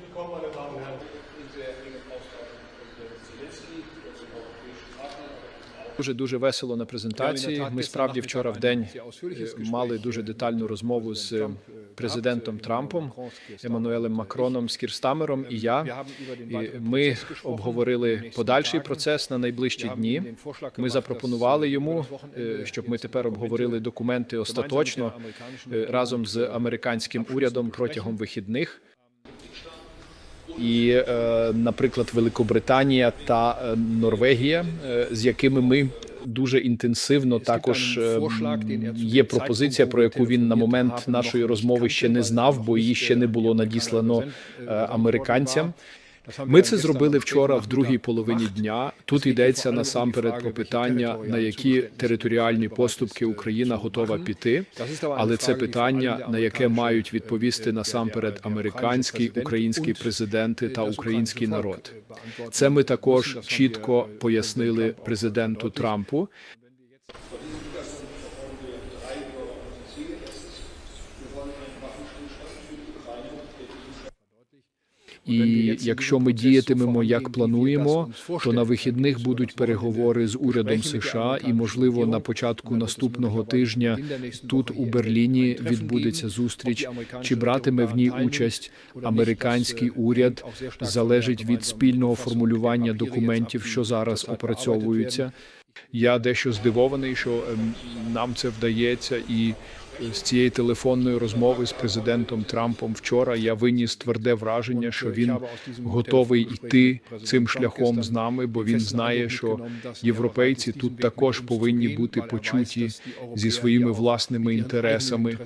willkommen, meine Damen und Herren. Austausch mit Zelensky, europäischen Дуже дуже весело на презентації. Ми справді вчора в день е, мали дуже детальну розмову з е, президентом Трампом, Еммануелем Макроном, з Кірстамером і я. І ми обговорили подальший процес на найближчі дні. Ми запропонували йому, е, щоб ми тепер обговорили документи остаточно е, разом з американським урядом протягом вихідних. І, е, наприклад, Великобританія та е, Норвегія, е, з якими ми дуже інтенсивно також є пропозиція, про яку він на момент нашої розмови ще не знав, бо її ще не було надіслано американцям. Ми це зробили вчора в другій половині дня. Тут йдеться насамперед про питання, на які територіальні поступки Україна готова піти. Але це питання, на яке мають відповісти насамперед американський, український президенти та український народ. Це ми також чітко пояснили президенту Трампу. І якщо ми діятимемо як плануємо, то на вихідних будуть переговори з урядом США, і можливо на початку наступного тижня тут у Берліні відбудеться зустріч. Чи братиме в ній участь американський уряд залежить від спільного формулювання документів, що зараз опрацьовуються. Я дещо здивований, що ем, нам це вдається, і з цієї телефонної розмови з президентом Трампом вчора я виніс тверде враження, що він готовий йти цим шляхом з нами, бо він знає, що європейці тут також повинні бути почуті зі своїми власними інтересами.